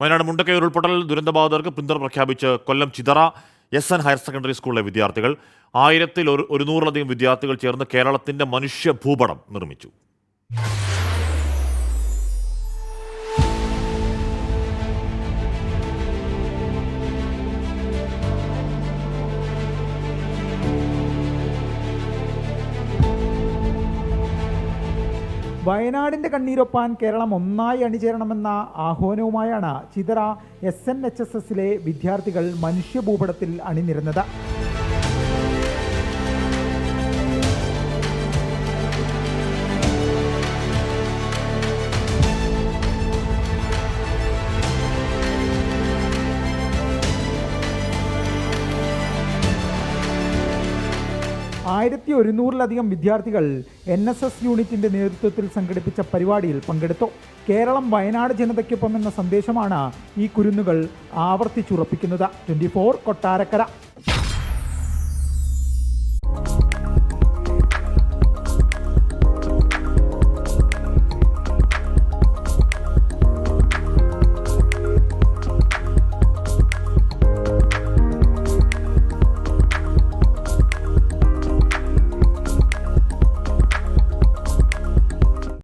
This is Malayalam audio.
വയനാട് മുണ്ടക്കൈ ഉരുൾപൊട്ടൽ ദുരന്തബാധിതർക്ക് പിന്തുണ പ്രഖ്യാപിച്ച് Kollam Chithara S N higher secondary സ്കൂളിലെ വിദ്യാർത്ഥികൾ ആയിരത്തിൽ ഒരു ഒരുന്നൂറിലധികം വിദ്യാർത്ഥികൾ ചേർന്ന് കേരളത്തിന്റെ മനുഷ്യ ഭൂപടം നിർമ്മിച്ചു. വയനാടിന്റെ കണ്ണീരൊപ്പാൻ കേരളം ഒന്നായി അണിചേരണമെന്ന ആഹ്വാനവുമായാണ് Chithara S N H S എസിലെ വിദ്യാർത്ഥികൾ മനുഷ്യഭൂപടത്തിൽ അണിനിരുന്നത്. ആയിരത്തി ഒരുന്നൂറിലധികം വിദ്യാർത്ഥികൾ എൻ എസ് എസ് യൂണിറ്റിന്റെ നേതൃത്വത്തിൽ സംഘടിപ്പിച്ച പരിപാടിയിൽ പങ്കെടുത്തു. കേരളം വയനാട് ജനതയ്ക്കൊപ്പം എന്ന സന്ദേശമാണ് ഈ കുരുന്നുകൾ ആവർത്തിച്ചുറപ്പിക്കുന്നത്. Twenty four Kottarakkara.